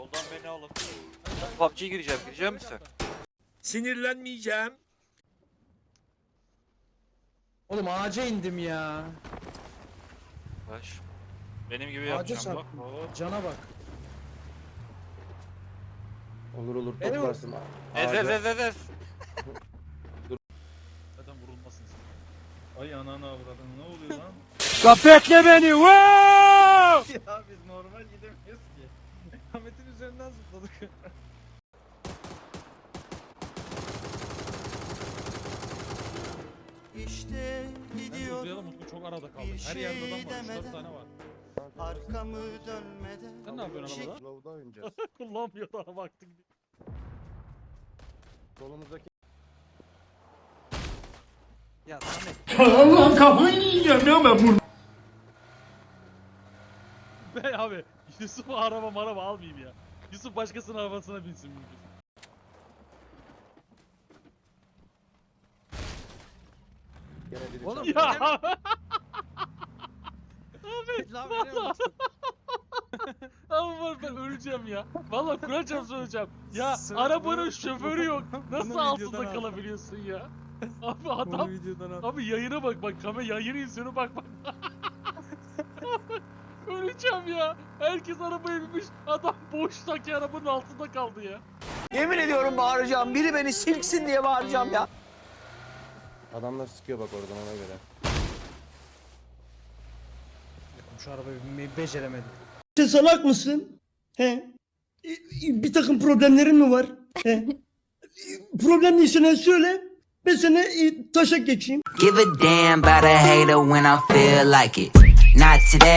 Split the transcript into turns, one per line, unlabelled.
Yoldan beni alın. PUBG'ye gireceğim. Girecek misin?
Sinirlenmeyeceğim.
Oğlum ağaca indim ya.
Baş. Benim gibi
Ağaca
yapacağım bak.
çarptım.
Hop.
Cana bak.
Olur olur
Beni
toplarsın.
Ez ez ez ez ez.
Zaten vurulmasın sen. Ay ananı avradın ne oluyor lan?
Kapetle beni. Wow!
Ya gidemiyoruz ki. Ahmet'in üzerinden zıpladık.
İşte
Ben
gidiyorum
uzayalım Utku çok arada kaldık.
bir
Her yerde adam var.
şey
3-4
demeden.
tane var.
arkamı dönmeden
Sen ne yapıyorsun arabada?
Slow'da oynayacağız.
Kullanmıyor daha baktık.
Solumuzdaki
Ya Samet.
Ben abi Yusuf'u araba maraba almayayım ya. Yusuf başkasının arabasına binsin mümkün.
gene biri
Oğlum,
çarptı.
Ya
Lan veriyor musun?
Abi var ben öleceğim ya. Vallahi Kur'an çarpsın öleceğim. Ya
Sıra-
arabanın
bunu-
şoförü yok. Nasıl
bunu
altında
videodan al.
kalabiliyorsun ya? Abi adam
videodan al.
Abi yayına bak bak kamera yayını izliyorum bak bak. Öleceğim ya. Herkes arabaya binmiş. Adam boştaki arabanın altında kaldı ya.
Yemin ediyorum bağıracağım biri beni silksin diye bağıracağım ya
Adamlar sıkıyor bak oradan ona göre.
Şu arabaya binmeyi beceremedim.
Sen salak mısın? He? Bir takım problemlerin mi var? He? Problem neyse söyle. Ben sana e, taşak geçeyim.
Give a damn about a hater when I feel like it. Not today.